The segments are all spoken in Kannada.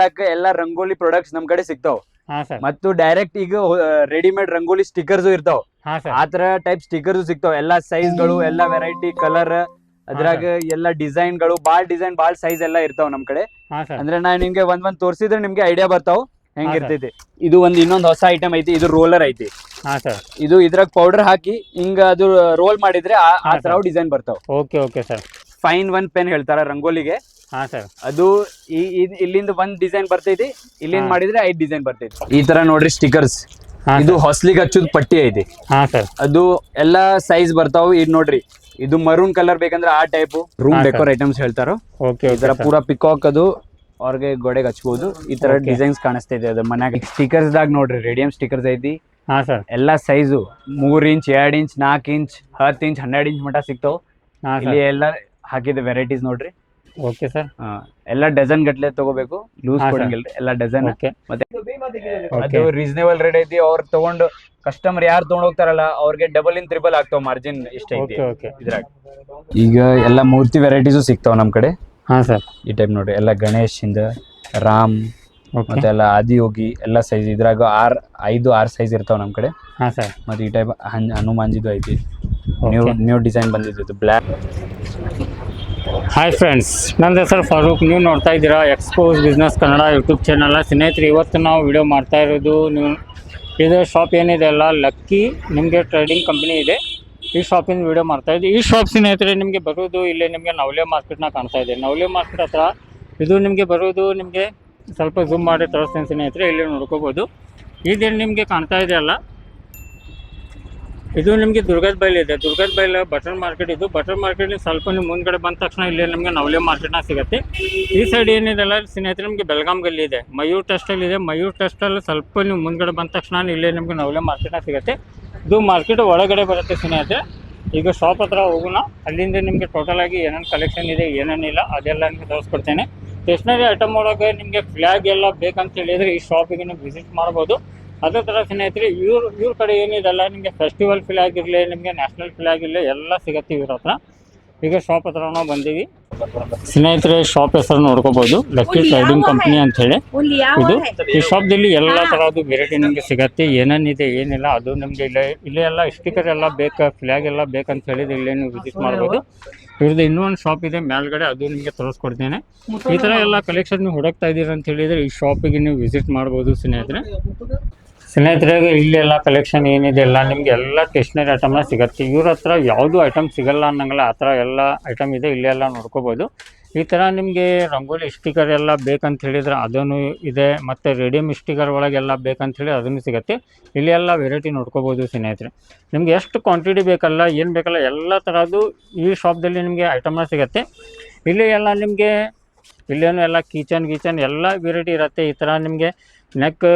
ಮಾಡಕ್ ಎಲ್ಲಾ ರಂಗೋಲಿ ಪ್ರಾಡಕ್ಟ್ಸ್ ನಮ್ ಕಡೆ ಸಿಗ್ತಾವ. ಮತ್ತು ಡೈರೆಕ್ಟ್ ಈಗ ರೆಡಿಮೇಡ್ ರಂಗೋಲಿ ಸ್ಟಿಕರ್ಸ್ ಇರ್ತಾವ. ಆತರ ಟೈಪ್ ಸ್ಟಿಕರ್ಸ್ ಸಿಗ್ತಾವ. ಎಲ್ಲಾ ಸೈಜ್ಗಳು ಎಲ್ಲಾ ವೆರೈಟಿ ಕಲರ್ ಅದ್ರಾಗ ಎಲ್ಲಾ ಡಿಸೈನ್ಗಳು ಬಾಳ್ ಡಿಸೈನ್ ಬಾಳ್ ಸೈಜ್ ಎಲ್ಲಾ ಇರ್ತಾವ ನಮ್ ಕಡೆ. ಅಂದ್ರೆ ನಾ ನಿಮ್ಗೆ ಒಂದ್ ಒಂದ್ ತೋರ್ಸಿದ್ರೆ ನಿಮ್ಗೆ ಐಡಿಯಾ ಬರ್ತಾವ. ಹೆಂಗ್ ಹಾ, ಇರ್ತೈತಿ. ಇದು ಒಂದ್ ಇನ್ನೊಂದ್ ಹೊಸ ಐಟಮ್ ಐತಿ ಇದು ರೋಲರ್ ಐತಿ. ಇದು ಇದ್ರಾಗ ಪೌಡರ್ ಹಾಕಿ ಹಿಂಗ ಅದು ರೋಲ್ ಮಾಡಿದ್ರೆ ಆ- ತರ ಡಿಸೈನ್ ಬರ್ತಾವ. Okay okay sir fine one pen ಹೇಳ್ತಾರ ರಂಗೋಲಿಗೆ. ಹಾ ಸರ್. ಅದು ಈ- ಇದ್- ಇಲ್ಲಿಂದ ಒಂದ್ ಡಿಸೈನ್ ಬರ್ತೈತಿ ಇಲ್ಲಿಂದ ಮಾಡಿದ್ರೆ ಐದ್ ಡಿಸೈನ್ ಬರ್ತೈತಿ. ಈ ತರ ನೋಡ್ರಿ ಸ್ಟಿಕರ್ಸ್ ಹಾ ಇದು ಹೊಸ್ಲಿಗೆ ಹಚ್ಚುದ್ ಪಟ್ಟಿ ಐತಿ. ಹಾ ಸರ್. ಅದು ಎಲ್ಲಾ ಸೈಜ್ ಬರ್ತಾವ. ಇದ್ ನೋಡ್ರಿ ಇದು ಮರೂನ್ ಕಲರ್ ಬೇಕಂದ್ರೆ ಆ ಟೈಪ್ ರೂಮ್ ಹಾ, sir. ಡೆಕೋರ್ ಐಟಮ್ಸ್ ಹೇಳ್ತಾರೋ ಓಕೆ ಈ ತರ ಪೂರಾ ಪಿಕಾಕ್ ಅದು ಅವ್ರಿಗೆ ಗೋಡೆಗೆ ಹಚ್ಬೋದು. ಈ ತರ Okay. ಡಿಸೈನ್ಸ್ ಇದೆ ಅದು ಮನ್ಯಾಗ. ಸ್ಟಿಕರ್ಸ್ ದಾಗ ನೋಡ್ರಿ ರೇಡಿಯಂ ಸ್ಟಿಕರ್ಸ್ ಐತಿ. ಹಾ ಸರ್. ಎಲ್ಲಾ ಸೈಜು ಮೂರ್ ಇಂಚ್ ಎರಡ್ ಇಂಚ್ ನಾಲ್ಕ್ ಇಂಚ್ ಹತ್ತು ಇಂಚ್ ಹನ್ನೆರಡು ಇಂಚ್ ಮಟ್ಟ ಸಿಗ್ತಾವ. ಹಾ ಇಲ್ಲಿ ಸರ್ ಎಲ್ಲ ಹಾಕಿದ ವೆರೈಟೀಸ್ ನೋಡ್ರಿ. ಓಕೆ ಸರ್ ಎಲ್ಲ ಡಜನ್ ಗಟ್ಲೆ ತಗೋಬೇಕು. ಲೂಸ್ ಕೊಡಂಗಿಲ್ಲ ಎಲ್ಲ ಡಜನ್ ಓಕೆ ಮತ್ತೆ. ಅದು ರೀಸನೇಬಲ್ ರೇಟ್ ಐತಿ ಅವ್ರ ತಗೊಂಡು ಕಸ್ಟಮರ್ ಯಾರು ತಗೊಂಡ್ ಹೋಗ್ತಾರಲ್ಲ ಅವ್ರಿಗೆ ಡಬಲ್ ಇನ್ ತ್ರಿಬಲ್ ಆಗ್ತಾವ ಮಾರ್ಜಿನ್ ಇಷ್ಟ ಐತಿ. ಓಕೆ ಓಕೆ ಇದ್ರಾಗ. ಈಗ ಎಲ್ಲ ಮೂರ್ತಿ ವೆರೈಟೀಸು ಸಿಗ್ತಾವ ನಮ್ ಕಡೆ. ಹಾ ಸರ್ ಈ ಟೈಪ್ ನೋಡ್ರಿ ಎಲ್ಲ ಗಣೇಶ್ ಇಂದ ರಾಮ್ ಮತ್ತೆ ಎಲ್ಲ ಆದಿಯೋಗಿ ಎಲ್ಲ ಸೈಜ್ ಇದ್ರಾಗ ಆರ್ ಐದು ಆರ್ ಸೈಜ್ ಇರ್ತಾವ ನಮ್ ಕಡೆ. ಹಾ ಸರ್ ಮತ್ತೆ ಈ ಟೈಪ್ ಹನುಮಾನ್ಜಿದು ಐತಿ. ನ್ಯೂ ನ್ಯೂ ಡಿಸೈನ್ ಬಂದಿದ್ದು ಬ್ಲ್ಯಾಕ್ ಹಾಯ್ ಫ್ರೆಂಡ್ಸ್ ನನ್ನ ಹೆಸರು ಫಾರೂಕ್. ನೀವು ನೋಡ್ತಾ ಇದ್ದೀರಾ expose business Kannada YouTube channel ಸ್ನೇಹಿತರೆ, ಇವತ್ತು ನಾವು ವಿಡಿಯೋ ಮಾಡ್ತಾ ಇರೋದು ನೀವು, ಇದು ಶಾಪ್ ಏನಿದೆ ಅಲ್ಲ ಲಕ್ಕಿ ನಿಮಗೆ ಟ್ರೇಡಿಂಗ್ ಕಂಪ್ನಿ ಇದೆ. ಈ ಶಾಪಿಂದ ವಿಡಿಯೋ ಮಾಡ್ತಾ ಇದ್ದೀವಿ ಈ ಶಾಪ್ ಸ್ನೇಹಿತರೆ, ನಿಮಗೆ ಬರೋದು ಇಲ್ಲಿ ನಿಮಗೆ ನವಲೆ ಮಾರ್ಕೆಟ್ನ ಕಾಣ್ತಾ ಇದೆ. ನವಲೆ ಮಾರ್ಕೆಟ್ ಹತ್ರ ಇದು ನಿಮಗೆ ಬರೋದು, ನಿಮಗೆ ಸ್ವಲ್ಪ ಝೂಮ್ ಮಾಡಿ ತೋರಿಸ್ತೀನಿ ಸ್ನೇಹಿತರೆ, ಇಲ್ಲಿ ನೋಡ್ಕೋಬೋದು. ಇದೇನು ನಿಮಗೆ ಕಾಣ್ತಾ ಇದೆ ಅಲ್ಲ ಇದು ನಿಮಗೆ ದುರ್ಗದ ಬೈಲ್ ಇದೆ. ದುರ್ಗದ ಬೈಲ್, ಬಟರ್ ಮಾರ್ಕೆಟ್ ಇದು. ಬಟರ್ ಮಾರ್ಕೆಟ್ ಸ್ವಲ್ಪ ನೀವು ಮುಂದ್ಗಡೆ ಬಂದ ತಕ್ಷಣ ಇಲ್ಲಿ ನಿಮಗೆ ನವಲೆ ಮಾರ್ಕೆಟ್ನ ಸಿಗುತ್ತೆ. ಈ ಸೈಡ್ ಏನಿದೆಲ್ಲ ಸ್ನೇಹಿತರೆ, ನಿಮಗೆ ಬೆಳಗಾಂ ಗಲ್ಲಿ ಇದೆ. ಮಯೂರ್ ಟೆಸ್ಟಲ್ಲಿ ಇದೆ. ಮಯೂರ್ ಟೆಸ್ಟಲ್ಲಿ ಸ್ವಲ್ಪ ನೀವು ಮುಂದ್ಗಡೆ ಬಂದ ತಕ್ಷಣ ಇಲ್ಲೇ ನಿಮಗೆ ನವಲೆ ಮಾರ್ಕೆಟ್ನ ಸಿಗುತ್ತೆ. ಇದು ಮಾರ್ಕೆಟ್ ಒಳಗಡೆ ಬರುತ್ತೆ ಸ್ನೇಹಿತರೆ. ಈಗ ಶಾಪ್ ಹತ್ರ ಹೋಗೋಣ. ಅಲ್ಲಿಂದ ನಿಮಗೆ ಟೋಟಲ್ ಆಗಿ ಏನೇನು ಕಲೆಕ್ಷನ್ ಇದೆ ಏನೇನಿಲ್ಲ ಅದೆಲ್ಲ ನಿಮಗೆ ತೋರಿಸ್ಕೊಡ್ತೇನೆ. ಸ್ಟೇಷನರಿ ಐಟಮ್ ಒಳಗೆ ನಿಮಗೆ ಫ್ಲ್ಯಾಗ್ ಎಲ್ಲ ಬೇಕಂತ ಹೇಳಿದರೆ ಈ ಶಾಪಿಗೆ ನೀವು ವಿಸಿಟ್ ಮಾಡ್ಬೋದು. ಅದೇ ಥರ ಸ್ನೇಹಿತರೆ ಇವ್ರ ಇವ್ರ ಕಡೆ ಏನಿದೆಲ್ಲ ನಿಮಗೆ ಫೆಸ್ಟಿವಲ್ ಫ್ಲ್ಯಾಗ್ ಇರಲಿ ನಿಮಗೆ ನ್ಯಾಷನಲ್ ಫ್ಲ್ಯಾಗ್ ಇರಲಿ ಎಲ್ಲ ಸಿಗತ್ತೆ ಇವ್ರ ಹತ್ರ. ಈಗ ಶಾಪ್ ಹತ್ರ ನಾವು ಬಂದೀವಿ. ಸ್ನೇಹಿತರೆ ಶಾಪ್ ಹೆಸರು ನೋಡ್ಕೋಬಹುದು ಲಕ್ಕಿ ಟ್ರೇಡಿಂಗ್ ಕಂಪ್ನಿ ಅಂತ ಹೇಳಿ. ಇದು ಈ ಶಾಪ್ದಲ್ಲಿ ಎಲ್ಲ ತರಹದ್ದು ವೆರೈಟಿ ನಿಮಗೆ ಸಿಗತ್ತೆ. ಏನೇನಿದೆ ಏನಿಲ್ಲ ಅದು ನಿಮಗೆ ಇಲ್ಲ ಇಲ್ಲೇ ಎಲ್ಲ ಸ್ಟಿಕರ್ ಎಲ್ಲ ಬೇಕು ಫ್ಲಾಗ್ ಎಲ್ಲ ಬೇಕಂತ ಹೇಳಿದ್ರೆ ಇಲ್ಲೇ ನೀವು ವಿಸಿಟ್ ಮಾಡ್ಬೋದು. ಇವ್ರದ್ದು ಇನ್ನೂ ಒಂದು ಶಾಪ್ ಇದೆ ಮೇಲ್ಗಡೆ ಅದು ನಿಮಗೆ ತೋರಿಸ್ಕೊಡ್ತೇನೆ. ಈ ಥರ ಎಲ್ಲ ಕಲೆಕ್ಷನ್ ನೀವು ಹುಡುಕ್ತಾ ಇದ್ದೀರಾ ಅಂತ ಹೇಳಿದ್ರೆ ಈ ಶಾಪಿಗೆ ನೀವು ವಿಸಿಟ್ ಮಾಡ್ಬೋದು ಸ್ನೇಹಿತರೆ. ಸ್ನೇಹಿತರೆ ಇಲ್ಲೆಲ್ಲ ಕಲೆಕ್ಷನ್ ಏನಿದೆ ಎಲ್ಲ, ನಿಮಗೆ ಎಲ್ಲ ಸ್ಟೇಷನರಿ ಐಟಮ್ನ ಸಿಗತ್ತೆ. ಇವ್ರ ಹತ್ರ ಯಾವುದೂ ಐಟಮ್ ಸಿಗಲ್ಲ ಅನ್ನಂಗಿಲ್ಲ, ಆ ಥರ ಎಲ್ಲ ಐಟಮ್ ಇದೆ ಇಲ್ಲೆಲ್ಲ ನೋಡ್ಕೋಬೋದು. ಈ ಥರ ನಿಮಗೆ ರಂಗೋಲಿ ಸ್ಟಿಕರ್ ಎಲ್ಲ ಬೇಕಂತ ಹೇಳಿದ್ರೆ ಅದನ್ನು ಇದೆ, ಮತ್ತು ರೇಡಿಯಮ್ ಸ್ಟಿಕರ್ ಒಳಗೆಲ್ಲ ಬೇಕಂತ ಹೇಳಿ ಅದನ್ನು ಸಿಗುತ್ತೆ. ಇಲ್ಲಿ ಎಲ್ಲ ವೆರೈಟಿ ನೋಡ್ಕೋಬೋದು ಸ್ನೇಹಿತರೆ. ನಿಮ್ಗೆ ಎಷ್ಟು ಕ್ವಾಂಟಿಟಿ ಬೇಕಲ್ಲ, ಏನು ಬೇಕಲ್ಲ, ಎಲ್ಲ ಥರದ್ದು ಈ ಶಾಪ್ದಲ್ಲಿ ನಿಮಗೆ ಐಟಮ್ನ ಸಿಗುತ್ತೆ. ಇಲ್ಲಿ ಎಲ್ಲ ನಿಮಗೆ, ಇಲ್ಲೇನು ಎಲ್ಲ ಕಿಚನ್ ಗಿಚನ್ ಎಲ್ಲ ವೆರೈಟಿ ಇರುತ್ತೆ ಈ ಥರ ನಿಮಗೆ. ನೆಕ್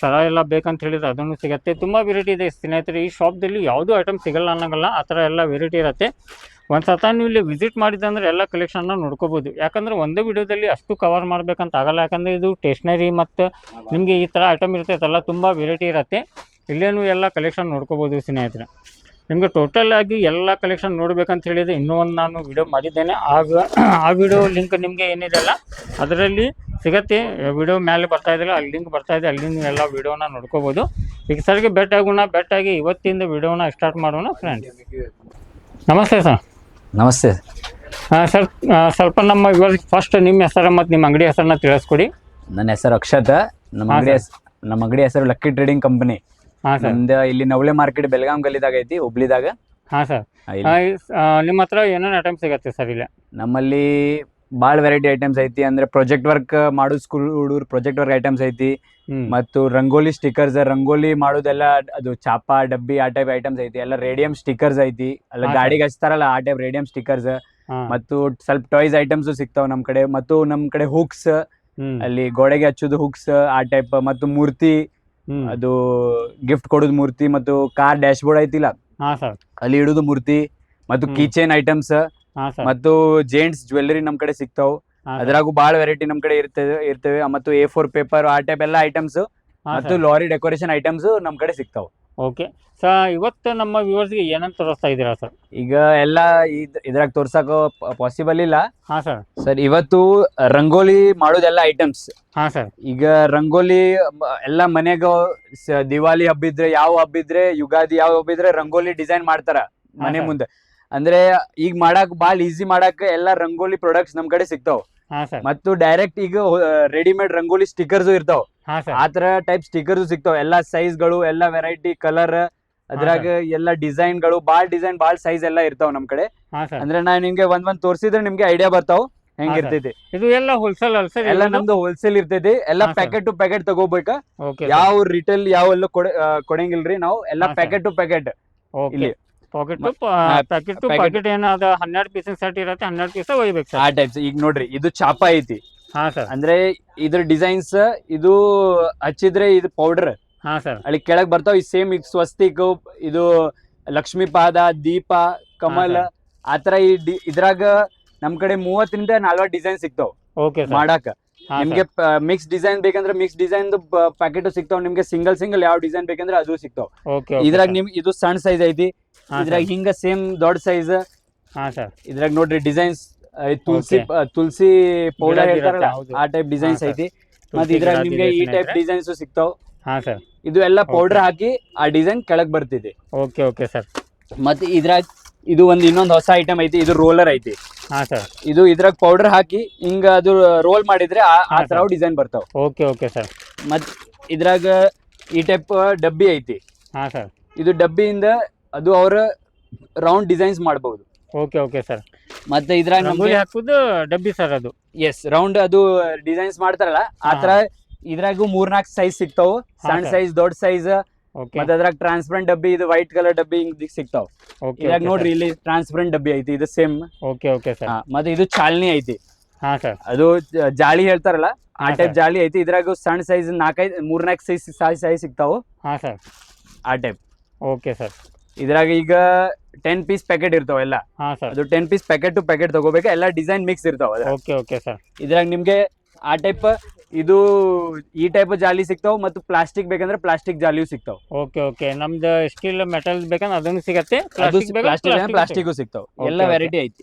ಸರ ಎಲ್ಲ ಬೇಕಂತ ಹೇಳಿದ್ರೆ ಅದನ್ನು ಸಿಗುತ್ತೆ. ತುಂಬ ವೆರೈಟಿ ಇದೆ ಸ್ನೇಹಿತರೆ. ಈ ಶಾಪ್ದಲ್ಲಿ ಯಾವುದೂ ಐಟಮ್ ಸಿಗಲ್ಲ ಅನ್ನೋಂಗಲ್ಲ. ಆ ಥರ ಎಲ್ಲ ವೆರೈಟಿ ಇರುತ್ತೆ. ಒಂದು ಸತ ನೀವು ಇಲ್ಲಿ ವಿಸಿಟ್ ಮಾಡಿದಂದ್ರೆ ಎಲ್ಲ ಕಲೆಕ್ಷನ್ನ ನೋಡ್ಕೋಬೋದು. ಯಾಕಂದರೆ ಒಂದೇ ವಿಡಿಯೋದಲ್ಲಿ ಅಷ್ಟು ಕವರ್ ಮಾಡಬೇಕಂತ ಆಗಲ್ಲ. ಯಾಕಂದರೆ ಇದು ಸ್ಟೇಷ್ನರಿ ಮತ್ತು ನಿಮಗೆ ಈ ಥರ ಐಟಮ್ ಇರ್ತೈತಲ್ಲ ತುಂಬ ವೆರೈಟಿ ಇರುತ್ತೆ. ಇಲ್ಲೇನು ಎಲ್ಲ ಕಲೆಕ್ಷನ್ ನೋಡ್ಕೋಬೋದು ಸ್ನೇಹಿತರೆ. ನಿಮಗೆ ಟೋಟಲ್ ಆಗಿ ಎಲ್ಲ ಕಲೆಕ್ಷನ್ ನೋಡ್ಬೇಕಂತ ಹೇಳಿದರೆ ಇನ್ನೂ ಒಂದು ನಾನು ವಿಡಿಯೋ ಮಾಡಿದ್ದೇನೆ. ಆಗ ಆ ವಿಡಿಯೋ ಲಿಂಕ್ ನಿಮಗೆ ಏನಿದೆ ಅಲ್ಲ ಅದರಲ್ಲಿ ಸಿಗತ್ತೆ. ವಿಡಿಯೋ ಮೇಲೆ ಬರ್ತಾ ಇದ್ದಾರೆ ಅಲ್ಲಿ ಲಿಂಕ್ ಬರ್ತಾ ಇದೆ ಅಲ್ಲಿಂದ ಎಲ್ಲ ವಿಡಿಯೋನ ನೋಡ್ಕೋಬೋದು. ಈಗ ಸರ್ಗೆ ಬೆಟ್ ಆಗೋಣ ಬೆಟ್ ಆಗಿ ಇವತ್ತಿಂದ ವಿಡಿಯೋನ ಸ್ಟಾರ್ಟ್ ಮಾಡೋಣ ಫ್ರೆಂಡ್ ನಮಸ್ತೆ ಸರ್ ನಮಸ್ತೆ. ಸರ್ ಸ್ವಲ್ಪ ನಮ್ಮ ಇವತ್ತು ಫಸ್ಟ್ ನಿಮ್ಮ ಹೆಸರು ಮತ್ತು ನಿಮ್ಮ ಅಂಗಡಿ ಹೆಸರನ್ನ ತಿಳಿಸ್ಕೊಡಿ. ನನ್ನ ಹೆಸರು ಅಕ್ಷತ. ನಮ್ಮ ಅಂಗಡಿ. ನಮ್ಮ ಅಂಗಡಿ ಹೆಸರು ಲಕ್ಕಿ ಟ್ರೇಡಿಂಗ್ ಕಂಪನಿ ಹಾಂ ಸರ್ ನಮ್ದು ಇಲ್ಲಿ ನವಳೆ ಮಾರ್ಕೆಟ್ ಬೆಳಗಾಂ ಗಲ್ಲಿದಾಗ ಐತಿ ಹುಬ್ಳಿದಾಗ. ಹಾಂ ಸರ್ ನಿಮ್ಮ ಹತ್ರ ಏನೇನು ಐಟಮ್ ಸಿಗತ್ತೆ ಸರ್ ಇಲ್ಲ? ನಮ್ಮಲ್ಲಿ ಭಾಳ ವೆರೈಟಿ ಐಟಮ್ಸ್ ಐತಿ. ಅಂದ್ರೆ ಪ್ರಾಜೆಕ್ಟ್ ವರ್ಕ್ ಮಾಡೋ ಸ್ಕೂಲ್ ಹುಡುಗರು ಪ್ರಾಜೆಕ್ಟ್ ವರ್ಕ್ ಐಟಮ್ಸ್ ಐತಿ. ಮತ್ತು ರಂಗೋಲಿ ಸ್ಟಿಕರ್ಸ್ ರಂಗೋಲಿ ಮಾಡೋದೆಲ್ಲ ಅದು ಚಾಪ ಡಬ್ಬಿ ಆ ಟೈಪ್ ಐಟಮ್ಸ್ ಐತಿ. ಎಲ್ಲ ರೇಡಿಯಂ ಸ್ಟಿಕರ್ಸ್ ಐತಿ. ಅಲ್ಲ. ಗಾಡಿಗೆ ಹಚ್ತಾರಲ್ಲ ಆ ಟೈಪ್ ರೇಡಿಯಂ ಸ್ಟಿಕರ್ಸ್ ಮತ್ತು ಸ್ವಲ್ಪ ಟಾಯ್ಸ್ ಐಟಮ್ಸ್ ಸಿಗ್ತಾವ ನಮ್ ಕಡೆ. ಮತ್ತು ನಮ್ ಕಡೆ ಹುಕ್ಸ್ ಅಲ್ಲಿ ಗೋಡೆಗೆ ಹಚ್ಚೋದು ಹುಕ್ಸ್ ಆ ಟೈಪ್ ಮತ್ತು ಮೂರ್ತಿ. ಅದು ಗಿಫ್ಟ್ ಕೊಡೋದು ಮೂರ್ತಿ. ಮತ್ತು ಕಾರ್ ಡ್ಯಾಶ್ ಬೋರ್ಡ್ ಐತಿಲ್ಲ ಅಲ್ಲಿ ಇಡೋದು ಮೂರ್ತಿ. ಮತ್ತು ಕಿಚನ್ ಐಟಮ್ಸ್ ಮತ್ತು ಜೇಂಟ್ಸ್ ಜ್ಯುವೆಲ್ಲರಿ ನಮ್ ಕಡೆ ಸಿಗ್ತಾವ್. ಅದ್ರಾಗು ಭಾಳ ವೆರೈಟಿ ನಮ್ ಕಡೆ ಇರ್ತದೆ ಇರ್ತವೆ. ಮತ್ತು ಎ ಫೋರ್ ಪೇಪರ್ ಆ ಟೈಪ್ ಎಲ್ಲ ಐಟಮ್ಸ್ ಮತ್ತು ಲಾರಿ ಡೆಕೋರೇಷನ್ ಐಟಮ್ಸ್ ನಮ್ ಕಡೆ ಸಿಗ್ತಾವ್. ಓಕೆ. ಸರ್ ಇವತ್ತು ನಮ್ಮ ವ್ಯೂವರ್ಸ್ಗೆ ಏನಂತ ತೋರಿಸ್ತಾ ಇದ್ದೀರಾ ಸರ್? ಈಗ ಎಲ್ಲ ಇದ್ ಇದ್ರಾಗ ತೋರ್ಸಕ ಪಾಸಿಬಲ್ ಇಲ್ಲ. ಹಾ ಸರ್. ಸರ್ ಇವತ್ತು ರಂಗೋಲಿ ಮಾಡೋದೆಲ್ಲ ಐಟಮ್ಸ್ ಹಾ ಸರ್. ಈಗ ರಂಗೋಲಿ ಎಲ್ಲ ಮನೆಗ ದಿವಾಲಿ ಹಬ್ಬಿದ್ರೆ ಯಾವ ಹಬ್ಬಿದ್ರೆ ಯುಗಾದಿ ಯಾವ ಹಬ್ಬಿದ್ರೆ ರಂಗೋಲಿ ಡಿಸೈನ್ ಮಾಡ್ತಾರ ಮನೆ. ಮುಂದೆ. ಅಂದ್ರೆ ಈಗ ಮಾಡಕ್ ಬಾಳ ಈಸಿ ಮಾಡಕ್ ಎಲ್ಲಾ ರಂಗೋಲಿ ಪ್ರಾಡಕ್ಟ್ಸ್ ನಮ್ ಕಡೆ ಸಿಗ್ತಾವ. ಹಾ ಸರ್. ಮತ್ತು ಡೈರೆಕ್ಟ್ ಈಗ ರೆಡಿಮೇಡ್ ರಂಗೋಲಿ ಸ್ಟಿಕರ್ಸ್ ಇರ್ತಾವ. ಹಾ ಸರ್. ಆ ತರ ಟೈಪ್ ಸ್ಟಿಕರ್ಸ್ ಸಿಗ್ತಾವ. ಎಲ್ಲಾ ಸೈಜ್ಗಳು ಎಲ್ಲಾ ವೆರೈಟಿ ಕಲರ್ ಅದ್ರಾಗ ಎಲ್ಲ ಡಿಸೈನ್ಗಳು ಬಾಳ್ ಡಿಸೈನ್ ಬಾಳ್ ಸೈಜ್ ಎಲ್ಲಾ ಇರ್ತಾವ ನಮ್ ಕಡೆ. ಹಾ ಸರ್. ಅಂದ್ರೆ ನಾ ನಿಮ್ಗೆ ಒಂದ್ ಒಂದ್ ತೋರ್ಸಿದ್ರೆ ನಿಮ್ಗೆ ಐಡಿಯಾ ಬರ್ತಾವ. ಹೆಂಗ್ ಇರ್ತೈತಿ. ಇದು ಎಲ್ಲ ಹೋಲ್ಸೇಲ್ ಸರ್ ಎಲ್ಲ ನಮ್ದು ಹೋಲ್ಸೇಲ್ ಇರ್ತೈತಿ. ಎಲ್ಲಾ ಪ್ಯಾಕೆಟ್ ಟು ಪ್ಯಾಕೆಟ್ ತಗೋಬೇಕ. ಯಾವ ರಿಟೇಲ್ ಯಾವ ಎಲ್ಲ ಕೊಡಂಗಿಲ್ರಿ ನಾವು. ಎಲ್ಲಾ ಪ್ಯಾಕೆಟ್ ಟು ಪ್ಯಾಕೆಟ್ ಇಲ್ಲಿ. ಪಾಕೆಟ್ ಪ್ಯಾಕೆಟ್ ಪ್ಯಾಕೆಟ್ ಏನಾದ ಹನ್ನೆರಡು ಪೀಸಿನ ಸೆಟ್ ಇರುತ್ತೆ ಹನ್ನೆರಡು ಪೀಸ್ ಒಯ್ಬೇಕು ಆ ಸರ್ ಟೈಪ್ಸ್ ಈಗ ನೋಡ್ರಿ ಇದು ಚಾಪ ಐತಿ. ಹಾ ಸರ್ ಅಂದ್ರೆ ಇದ್ರ ಡಿಸೈನ್ಸ್ ಇದು ಹಚ್ಚಿದ್ರೆ ಇದು ಪೌಡರ್ ಹಾ ಸರ್ ಅಲ್ಲಿ ಕೆಳಗ್ ಬರ್ತಾವ ಈ ಸೇಮ್ ಈಗ ಸ್ವಸ್ತಿಕ್ ಇದು ಲಕ್ಷ್ಮೀ ಪಾದ ದೀಪ ಕಮಲ್ ಆತರ ಈ ಡಿ- ಇದ್ರಾಗ ನಮ್ ಕಡೆ ಮೂವತ್ತರಿಂದ ನಲ್ವತ್ ಡಿಸೈನ್ ಸಿಗ್ತಾವ. ಓಕೆ ಸರ್ ಮಾಡಾಕ. ನಿಮ್ಗೆ ಮಿಕ್ಸ್ ಡಿಸೈನ್ ಬೇಕಂದ್ರೆ ಮಿಕ್ಸ್ ಡಿಸೈನ್ ಪ್ಯಾಕೆಟ್ ಸಿಗ್ತಾವ. ನಿಮ್ಗೆ ಸಿಂಗಲ್ ಸಿಂಗಲ್ ಯಾವ ಡಿಸೈನ್ ಬೇಕಂದ್ರೆ ಅದು ಸಿಗ್ತಾವ. ಇದ್ರಾಗ ನಿಮ್ ಇದು ಸಣ್ಣ ಸೈಜ್ ಐತಿ. ಇದ್ರಾಗ ಹಿಂಗ ಸೇಮ್ ದೊಡ್ಡ ಸೈಜ್ ಇದ್ರಾಗ ನೋಡ್ರಿ ಡಿಸೈನ್ಸ್ ತುಳಸಿ ತುಳಸಿ ಪೌಡರ್ ಹೇಳ್ತಾರಲ್ಲ ಆ ಟೈಪ್ ಡಿಸೈನ್ಸ್ ಐತಿ. ಮತ್ತೆ ಇದ್ರಾಗ ನಿಮಗೆ ಈ ಟೈಪ್? ಡಿಸೈನ್ಸ್ ಸಿಗ್ತಾವ. ಹಾ ಸರ್. ಇದು ಎಲ್ಲ ಪೌಡರ್ ಹಾಕಿ ಆ ಡಿಸೈನ್ ಕೆಳಗ್ ಬರ್ತಿದೆ. Okay okay sir. ಮತ್ತೆ ಇದ್ರಾಗ ಇದು ಒಂದು ಇನ್ನೊಂದು ಹೊಸ ಐಟಮ್ ಐತಿ ಇದು ರೋಲರ್ ಐತಿ. ಹಾಂ ಸರ್. ಇದು ಇದ್ರಾಗ ಪೌಡರ್ ಹಾಕಿ ಹಿಂಗ ಅದು ರೋಲ್ ಮಾಡಿದ್ರೆ ಆ- ಆ ತರ ಡಿಸೈನ್ ಬರ್ತಾವ. Okay okay sir. ಮತ್ ಇದ್ರಾಗ ಈ ಟೈಪ್ ಡಬ್ಬಿ ಐತಿ. ಹಾಂ ಸರ್. ಇದು ಡಬ್ಬಿಯಿಂದ ಅದು ಅವ್ರ ರೌಂಡ್ ಡಿಸೈನ್ಸ್ ಮಾಡಬಹುದು ಓಕೆ ಓಕೆ ಸರ್. ಮತ್ತೆ ಇದ್ರಾಗ ರಂಗೋಲಿ ಹಾಕುದು ಡಬ್ಬಿ ಸರ್ ಅದು. ಎಸ್ ರೌಂಡ್ ಅದು ಡಿಸೈನ್ಸ್ ಮಾಡ್ತಾರಲ್ಲ ಆ ತರ ಇದ್ರಾಗೂ ಮೂರ್ನಾಲ್ಕು ಸೈಜ್ ಸಿಗ್ತಾವ. ಸಣ್ಣ. ಸೈಜ್ ದೊಡ್ಡ ಸೈಜ್ ಮತ್ತೆ ಅದ್ರಾಗ ಟ್ರಾನ್ಸ್ಪರೆಂಟ್ ಡಬ್ಬಿ ಇದು ವೈಟ್ ಕಲರ್ ಡಬ್ಬಿ ಹಿಂಗ್ ಸಿಗ್ತಾವ. ಓಕೆ ಇದ್ರಾಗ ನೋಡ್ರಿ ಇಲ್ಲಿ ಟ್ರಾನ್ಸ್ಪರೆಂಟ್ ಡಬ್ಬಿ ಐತಿ ಇದು ಸೇಮ್ ಓಕೆ ಓಕೆ ಸರ್ ಮತ್ತೆ ಇದು ಚಾಲ್ನಿ ಐತಿ. ಹಾಂ ಸರ್ ಅದು ಜಾಳಿ ಹೇಳ್ತಾರಲ್ಲ ಆ ಟೈಪ್. ಜಾಳಿ ಐತಿ. ಇದ್ರಾಗ ಸಣ್ಣ ಸೈಜ್ ನಾಲ್ಕೈದು ಮೂರ್ನಾಲ್ಕು ಸೈಜ್ ಸೈಜ್ ಸೈಜ್ ಸಿಗ್ತಾವ. ಹಾಂ ಸರ್ ಆ ಟೈಪ್ ಓಕೆ ಸರ್ ಇದ್ರಾಗ ಈಗ ಟೆನ್ ಪೀಸ್ ಪ್ಯಾಕೆಟ್ ಇರ್ತಾವ ಎಲ್ಲ. ಅದು ten piece packet two packet ತಗೋಬೇಕು? ಎಲ್ಲ ಡಿಸೈನ್ ಮಿಕ್ಸ್ ಇರ್ತಾವ ಓಕೆ ಓಕೆ ಸರ್ ಇದ್ರಾಗ ನಿಮ್ಗೆ ಆ ಟೈಪ್ ಇದು ಈ ಟೈಪ್ ಜಾಲಿ ಸಿಗ್ತಾವ ಮತ್ತು ಪ್ಲಾಸ್ಟಿಕ್ ಬೇಕಂದ್ರೆ ಪ್ಲಾಸ್ಟಿಕ್ ಜಾಲಿಯೂ ಸಿಗ್ತಾವ. ಓಕೆ ಓಕೆ ನಮ್ದು ಸ್ಟೀಲ್ ಮೆಟಲ್ ಬೇಕಂದ್ರೆ ಅದನ್ನು ಸಿಗತ್ತೆ. ಪ್ಲಾಸ್ಟಿಕ್ ಸಿಗ್ತಾವ. ಎಲ್ಲ ವೆರೈಟಿ ಐತಿ.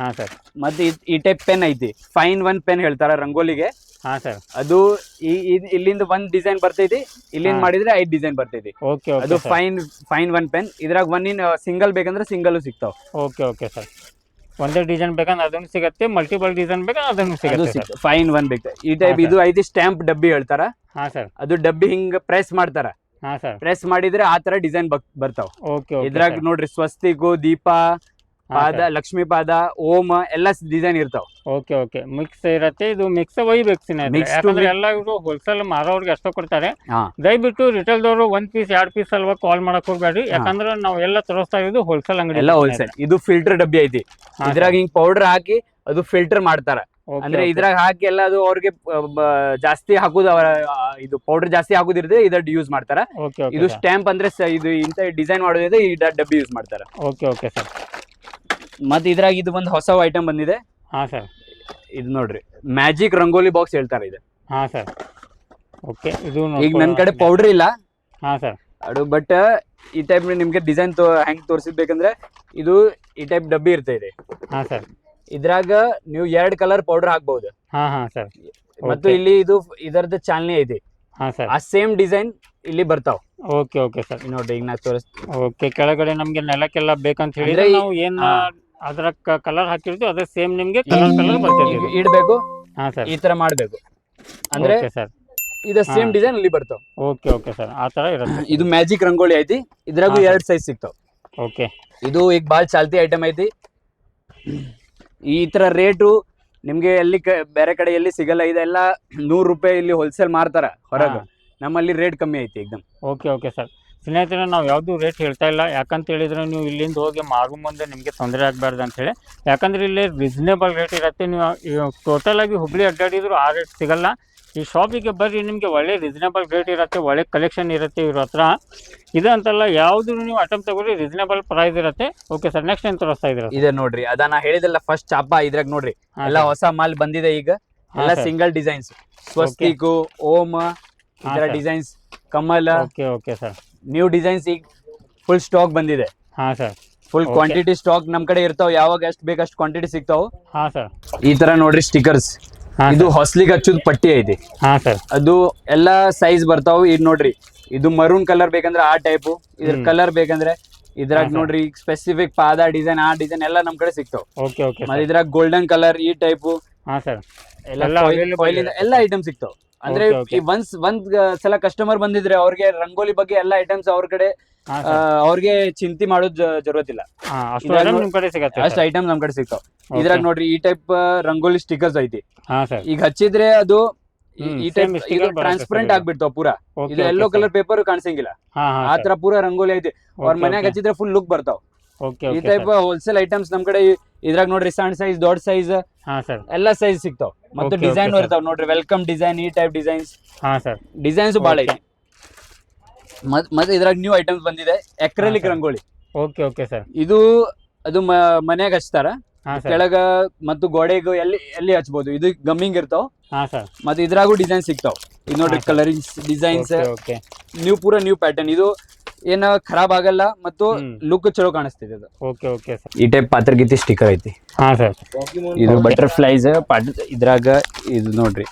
ಹಾ ಸರ್ ಮತ್ತೆ ಈ ಟೈಪ್ ಪೆನ್ ಐತಿ. ಫೈನ್ ಒನ್ ಪೆನ್ ಹೇಳ್ತಾರ ರಂಗೋಲಿಗೆ. ಹಾಂ ಸರ್ ಅದು ಈ ಇಲ್ಲಿಂದ ಒಂದ್ ಡಿಸೈನ್ ಬರ್ತೈತಿ. ಇಲ್ಲಿಂದ. ಮಾಡಿದ್ರೆ ಐದ್ ಡಿಸೈನ್ ಬರ್ತೈತಿ. ಓಕೆ ಅದು ಫೈನ್ ಫೈನ್ ಒನ್ ಪೆನ್ ಇದ್ರಾಗ ಒನ್ ಇನ್ ಸಿಂಗಲ್ ಬೇಕಂದ್ರೆ ಸಿಂಗಲ್ ಸಿಗ್ತಾವ. ಓಕೆ ಓಕೆ ಸರ್ ಒಂದೇ ಡಿಸೈನ್ ಬೇಕಂದ್ರೆ ಅದನ್ನು ಸಿಗತ್ತೆ ಮಲ್ಟಿಪಲ್ ಡಿಸೈನ್ ಬೇಕಂದ್ರೆ ಅದನ್ನು ಅದು ಸಿಗತ್ತೆ ಫೈನ್ ಒನ್ ಬೇಕು ಈ ಟೈಪ್ ಹಾ, ಇದು ಐದು ಸ್ಟ್ಯಾಂಪ್ ಡಬ್ಬಿ ಹೇಳ್ತಾರ? ಹಾಂ ಸರ್. ಅದು ಡಬ್ಬಿ ಹಿಂಗ್ ಪ್ರೆಸ್ ಮಾಡ್ತಾರ? ಹಾಂ ಸರ್. ಪ್ರೆಸ್ ಮಾಡಿದ್ರೆ ಆ ತರ ಡಿಸೈನ್ ಬರ್ತಾವ. ಓಕೆ ಓಕೆ ಇದ್ರಾಗ ನೋಡ್ರಿ ಸ್ವಸ್ತಿಗೂ ದೀಪ ಪಾದ ಲಕ್ಷ್ಮಿ ಪಾದ ಓಮ ಎಲ್ಲ ಡಿಸೈನ್ ಇರ್ತಾವ. Okay okay. ಮಿಕ್ಸ್ ಇರತ್ತೆ. ಇದು ಮಿಕ್ಸ್ ಒಯ್ಬೇಕು ಸಿನಿಮಾ ಎಲ್ಲರೂ ಯಾಕಂದ್ರೆ mix. ಎಲ್ಲ ಇವರು ಹೋಲ್ಸೇಲ್ ಮಾರೋರ್ಗೆ ಅಷ್ಟೇ ಕೊಡ್ತಾರೆ. ದಯವಿಟ್ಟು ರಿಟೇಲ್ ದವರು ಒಂದ್ ಪೀಸ್ ಎರಡ್ ಪೀಸ್ ಅಲ್ವಾ ಕಾಲ್ ಮಾಡಕ್ ಹೋಗ್ಬೇಡ್ರಿ. ಹಾ. ಯಾಕಂದ್ರೆ ನಾವು ಎಲ್ಲ ತೋರಿಸ್ತಾ ಇರೋದು ಹೋಲ್ಸೇಲ್ ಅಂಗಡಿ ಎಲ್ಲ ಹೋಲ್ಸೇಲ್ ಇದು ಫಿಲ್ಟರ್ ಡಬ್ಬಿ ಐತಿ. ಇದ್ರಾಗ ಹಿಂಗ್ ಪೌಡರ್ ಹಾಕಿ ಅದು ಫಿಲ್ಟರ್ ಮಾಡ್ತಾರ. ಅಂದ್ರೆ ಇದ್ರಾಗ ಹಾಕಿ ಎಲ್ಲ ಅದು ಅವ್ರಿಗೆ ಜಾಸ್ತಿ ಹಾಕುದು ಅವರ ಇದು ಪೌಡರ್ ಜಾಸ್ತಿ ಹಾಕುದಿರ್ತದೆ ಇದ್ರ ಯೂಸ್ ಮಾಡ್ತಾರ. ಇದು ಸ್ಟ್ಯಾಂಪ್ ಅಂದ್ರೆ ಇದು ಇಂತ ಡಿಸೈನ್ ಮಾಡೋದಿದೆ ಈ ಡಬ್ಬಿ ಯೂಸ್ ಮಾಡ್ತಾರ. Okay okay sir. ಮತ್ತೆ ಇದ್ರಾಗ ಇದು ಒಂದು ಹೊಸ ಐಟಮ್ ಬಂದಿದೆ. ಹಾ ಸರ್. ಇದು ನೋಡ್ರಿ. ಮ್ಯಾಜಿಕ್ ರಂಗೋಲಿ ಬಾಕ್ಸ್ ಹೇಳ್ತಾರೆ ಇದು. ಹಾ ಸರ್. ಓಕೆ ಇದು ಈಗ ನನ್ನ ಕಡೆ ಪೌಡರ್ ಇಲ್ಲ. ಹಾ ಸರ್. ಅದು ಬಟ್ ಈ ಟೈಪ್ ನಿಮ್ಗೆ ಡಿಸೈನ್ ಹೆಂಗ್ ತೋರಿಸಿದ್ಬೇಕಂದ್ರೆ ಇದು ಈ ಟೈಪ್ ಡಬ್ಬಿ ಇರ್ತೈತೆ ಹಾ ಸರ್. ಇದ್ರಾಗ ನೀವು ಎರಡ್ ಕಲರ್ ಪೌಡರ್ ಹಾಕ್ಬಹುದು ಹಾ ಹಾ ಸರ್. ಮತ್ತು ಇಲ್ಲಿ ಇದು ಇದರದ ಚಾಲನೆ ಐತಿ ಹಾ ಸರ್. ಆ ಸೇಮ್ ಡಿಸೈನ್ ಇಲ್ಲಿ ಬರ್ತಾವ. Okay okay sir. ನೋಡ್ರಿ ಈಗ ನಾ ತೋರಿಸ್ ಓಕೆ ಕೆಳಗಡೆ ನಮ್ಗೆ ನೆಲಕ್ಕೆಲ್ಲ ಬೇಕಂತ ಹೇಳಿದ್ರೆ ನಾವು ಏನ್. ಅದ್ರ ಕಲರ್ ಹಾಕಿರ್ತೀವಿ ಅದ್ರ ಸೇಮ್ ನಿಮ್ಗೆ ಕಲರ್ ಕಲರ್ ಬರ್ತೀವಿ ಇಡಬೇಕು? ಹಾ ಸರ್ ಈ ತರ ಮಾಡಬೇಕು. ಅಂದ್ರೆ ಓಕೆ ಸರ್ ಇದ ಸೇಮ್ ಡಿಸೈನ್ ಅಲ್ಲಿ ಬರ್ತಾವ. ಓಕೆ ಓಕೆ ಸರ್ ಆ ತರ ಇರುತ್ತೆ ಇದು ಮ್ಯಾಜಿಕ್ ರಂಗೋಲಿ ಐತಿ. ಇದ್ರಾಗೂ ಎರಡು ಸೈಜ್ ಸಿಗ್ತಾವ. ಓಕೆ ಇದು ಈಗ ಬಾಳ್ ಚಾಲ್ತಿ ಐಟಮ್ ಐತಿ. ಈ ತರ ರೇಟು ನಿಮ್ಗೆ ಎಲ್ಲಿ ಬೇರೆ ಕಡೆ ಎಲ್ಲಿ ಸಿಗಲ್ಲ. ಇದೆಲ್ಲ ನೂರು ರೂಪಾಯಿ ಇಲ್ಲಿ ಹೋಲ್ಸೇಲ್ ಮಾರ್ತಾರ ಹೊರಗೆ. ನಮ್ಮಲ್ಲಿ ರೇಟ್ ಕಮ್ಮಿ ಐತಿ ಎಕ್ದಮ್ ಓಕೆ ಓಕೆ ಸರ್ ಸ್ನೇಹಿತರೆ ನಾವು ಯಾವುದು ರೇಟ್ ಹೇಳ್ತಾ ಇಲ್ಲ. ಯಾಕಂತ ಹೇಳಿದ್ರೆ ನೀವು ಇಲ್ಲಿಂದ ಹೋಗಿ ಮಾರು ಮುಂದೆ ನಿಮಗೆ ತೊಂದರೆ ಆಗಬಾರ್ದು ಅಂತೇಳಿ ಯಾಕಂದರೆ ಇಲ್ಲಿ ರೀಸನೇಬಲ್ ರೇಟ್ ಇರುತ್ತೆ. ನೀವು ಟೋಟಲ್ ಆಗಿ ಹುಬ್ಳಿ ಅಡ್ಡಾಡಿದ್ರು ಆ ರೇಟ್ ಸಿಗಲ್ಲ. ಈ ಶಾಪಿಗೆ ಬರ್ರಿ ನಿಮಗೆ ಒಳ್ಳೆ ರೀಸನೇಬಲ್ ರೇಟ್ ಇರುತ್ತೆ ಒಳ್ಳೆ ಕಲೆಕ್ಷನ್ ಇರುತ್ತೆ ಇವ್ರ ಹತ್ರ. ಇದು ಅಂತಲ್ಲ ಯಾವುದು ನೀವು ಐಟಮ್ ತಗೊಳ್ಳಿ ರೀಸನೇಬಲ್ ಪ್ರೈಸ್ ಇರುತ್ತೆ. ಓಕೆ ಸರ್ ನೆಕ್ಸ್ಟ್ ಏನು ತೋರಿಸ್ತಾ ಇದ್ದೀರಾ ಇದೆ ನೋಡ್ರಿ. ಅದ ನಾ ಹೇಳಿದಲ್ಲ ಫಸ್ಟ್ ಹಬ್ಬ ಇದ್ರಾಗ ನೋಡ್ರಿ. ಎಲ್ಲ ಹೊಸ ಮಾಲ್ ಬಂದಿದೆ ಈಗ. ಎಲ್ಲ ಸಿಂಗಲ್ ಡಿಸೈನ್ಸ್ ಸ್ವಸ್ತಿಗೂ ಓಮ್ ಇದರ ಡಿಸೈನ್ಸ್ ಕಮಲ. Okay okay sir new designs ಈಗ ಫುಲ್ ಸ್ಟಾಕ್ ಬಂದಿದೆ. ಹಾ ಸರ್ ಫುಲ್. ಕ್ವಾಂಟಿಟಿ ಸ್ಟಾಕ್ ನಮ್ ಕಡೆ ಇರ್ತಾವ. ಯಾವಾಗ ಎಷ್ಟು ಬೇಕು ಅಷ್ಟು ಕ್ವಾಂಟಿಟಿ ಸಿಗ್ತಾವ. ಹಾ ಸರ್ ಈ ತರ ನೋಡ್ರಿ ಸ್ಟಿಕರ್ಸ್ ಇದು ಹೊಸ್ಲಿಗೆ ಹಚ್ಚುದ್ ಪಟ್ಟಿ ಐತಿ. ಹಾ ಸರ್ ಅದು ಎಲ್ಲಾ ಸೈಜ್ ಬರ್ತಾವ. ಇದು ನೋಡ್ರಿ ಇದು ಮರೂನ್ ಕಲರ್ ಬೇಕಂದ್ರೆ ಆ ಟೈಪ್ ಇದ್ರ. ಕಲರ್ ಬೇಕಂದ್ರೆ ಇದ್ರಾಗ. ನೋಡ್ರಿ ಸ್ಪೆಸಿಫಿಕ್ ಪಾದ ಡಿಸೈನ್ ಆ ಡಿಸೈನ್ ಎಲ್ಲ ನಮ್ ಕಡೆ ಸಿಗ್ತಾವ. ಮತ್ತೆ ಇದ್ರಾಗ ಗೋಲ್ಡನ್ ಕಲರ್ ಈ ಟೈಪ್ ಹಾ ಸರ್. ಎಲ್ಲ ಐಟಮ್ ಸಿಗ್ತಾವ. ಅಂದ್ರೆ. ಈ ಒಂದ್ ಒಂದ್ ಸಲ ಕಸ್ಟಮರ್ ಬಂದಿದ್ರೆ ಅವ್ರಿಗೆ ರಂಗೋಲಿ ಬಗ್ಗೆ ಎಲ್ಲಾ ಐಟಮ್ಸ್ ಅವ್ರ ಕಡೆ ಅವ್ರಿಗೆ ಚಿಂತೆ ಮಾಡೋದ್ ಜ- ಜರುರತಿಲ್ಲ ಹಾ ಅಷ್ಟು. ಐಟಮ್ ನಮ್ ಕಡೆ ಸಿಗ್ತಾವ್. ಇದ್ರಾಗ ನೋಡ್ರಿ ಈ ಟೈಪ್ ರಂಗೋಲಿ ಸ್ಟಿಕರ್ಸ್ ಐತಿ. ಈಗ ಹಚ್ಚಿದ್ರೆ ಅದು ಈ- ಟೈಪ್ ಇದು ಟ್ರಾನ್ಸ್ಪರೆಂಟ್. ಆಗ್ಬಿಡ್ತಾವ ಪೂರಾ. ಇದು ಎಲ್ಲೋ ಕಲರ್ ಪೇಪರ್ ಕಾಣಿಸಂಗಿಲ್ಲ. ಆತರ ಪೂರ ಆ ತರ ಪೂರಾ ರಂಗೋಲಿ ಐತಿ. ಅವ್ರ ಮನ್ಯಾಗ ಹಚ್ಚಿದ್ರೆ ಫುಲ್ ಲುಕ್ ಬರ್ತಾವ. ಈ ಟೈಪ್ ಹೋಲ್ಸೇಲ್ ಐಟಮ್ಸ್ ನಮ್ ಕಡೆ ಇದ್ರಾಗ ನೋಡ್ರಿ ಸಣ್ಣ ಸೈಜ್ ದೊಡ್ಡ ಸೈಜ್ ಎಲ್ಲ ಸೈಜ್ ಸಿಗ್ತಾವ. ಮತ್ತೆ ಡಿಸೈನ್ ಇರ್ತಾವ ನೋಡ್ರಿ. ವೆಲ್ಕಮ್ ಡಿಸೈನ್ ಈ ಟೈಪ್ ಡಿಸೈನ್ಸ್ ಹಾ ಸರ್. Designs Okay. ಐತಿ. ಮತ್ ಮತ್ತೆ ಇದ್ರಾಗ ನ್ಯೂ ಐಟಮ್ಸ್ ಬಂದಿದೆ. Acrylic rangoli rangoli. Okay okay sir. ಇದು ಅದು ಮನೆಗೆ ಹಚ್ತಾರ. ಕೆಳಗ ಮತ್ತು ಗೋಡೆಗೂ ಎಲ್ಲಿ ಎಲ್ಲಿ ಹಚ್ಬೋದು? ಇದು ಗಮ್ಮಿಂಗ್ ಇರ್ತಾವ. ಹಾ ಸರ್. ಮತ್ತೆ ಇದ್ರಾಗೂ ಡಿಸೈನ್ ಸಿಗ್ತಾವ. ಇದು ನೋಡ್ರಿ ಕಲರಿಂಗ್ ಕಲರಿಂಗ್ಸ್ ಡಿಸೈನ್ಸ್ ನ್ಯೂ ಪೂರ ನ್ಯೂ ಪ್ಯಾಟರ್ನ್ ಇದು ಏನ ಖರಾಬ್ ಆಗಲ್ಲ ಮತ್ತು ಲುಕ್ ಚಲೋ ಕಾಣಿಸ್ತಿದೆ ಅದು. ಓಕೆ ಓಕೆ ಸರ್ ಈ ಟೈಪ್ ಪಾತ್ರಗೀತಿ ಸ್ಟಿಕರ್ ಐತಿ. ಹಾ ಸರ್ ಇದು. ಬಟರ್ಫ್ಲೈಸ್ ಇದ್ರಾಗ ಇದು ನೋಡ್ರಿ.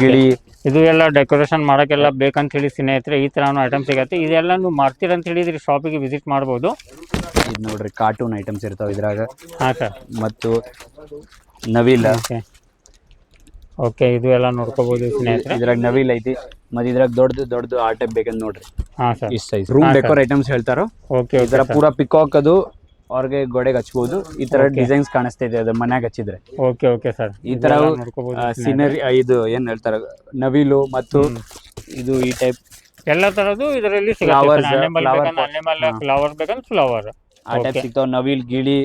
ಗಿಳಿ. ಇದು ಎಲ್ಲ ಡೆಕೋರೇಷನ್ ಮಾಡಕ್ಕೆಲ್ಲ ಬೇಕಂತ ಹೇಳಿ ಸ್ನೇಹಿತರೆ ಈ ಥರ ಐಟಮ್ ಸಿಗತ್ತೆ. ಇದೆಲ್ಲ ನೀವು ಮಾಡ್ತೀರ ಅಂತ ಹೇಳಿದ್ರೆ ಶಾಪಿಗೆ ವಿಸಿಟ್ ಮಾಡ್ಬೋದು. ಇದು ನೋಡ್ರಿ ಕಾರ್ಟೂನ್ ಐಟಮ್ಸ್ ಇರ್ತಾವ ಇದ್ರಾಗ. ಹಾ ಸರ್ ಮತ್ತು ನವಿಲ್. ಓಕೆ ಓಕೆ ಇದು ಎಲ್ಲ ನೋಡ್ಕೋಬಹುದು ಸ್ನೇಹಿತರೆ. ಇದ್ರಾಗ ನವಿಲ್ ಐತಿ. ಮತ್ತೆ ಇದ್ರಾಗ ದೊಡ್ಡದು ದೊಡ್ಡದು ಆ ಟೈಪ್ ಬೇಕಂತ ನೋಡ್ರಿ. ಹಾ ಸರ್. ಇಷ್ಟ ಸೈಜ್ ರೂಮ್ ಡೆಕೋರ್ ಐಟಮ್ಸ್ ಹೇಳ್ತಾರೋ? ಓಕೆ ಈ ಪೂರಾ ಪಿಕಾಕ್ ಅದು ಅವ್ರಿಗೆ ಗೋಡೆಗೆ ಹಚ್ಬೋದು. ಈ ತರ. ಡಿಸೈನ್ಸ್ ಕಾಣಿಸ್ತಿದೆ ಅದು ಮನ್ಯಾಗ ಹಚ್ಚಿದ್ರೆ. Okay okay sir. ಈ ತರ ಸೀನರಿ ಇದು ಏನ್ ಹೇಳ್ತಾರ ನವಿಲು ಮತ್ತು ಇದು ಈ ಟೈಪ್ ಎಲ್ಲ ತರದು ಇದರಲ್ಲಿ ಅನಿಮಲ್ ಫ್ಲವರ್ ಬೇಕಂದ್ರೆ ಫ್ಲವರ್ ಆ ಟೈಪ್ ಸಿಗ್ತಾವ ನವಿಲ್ ಗಿಳಿ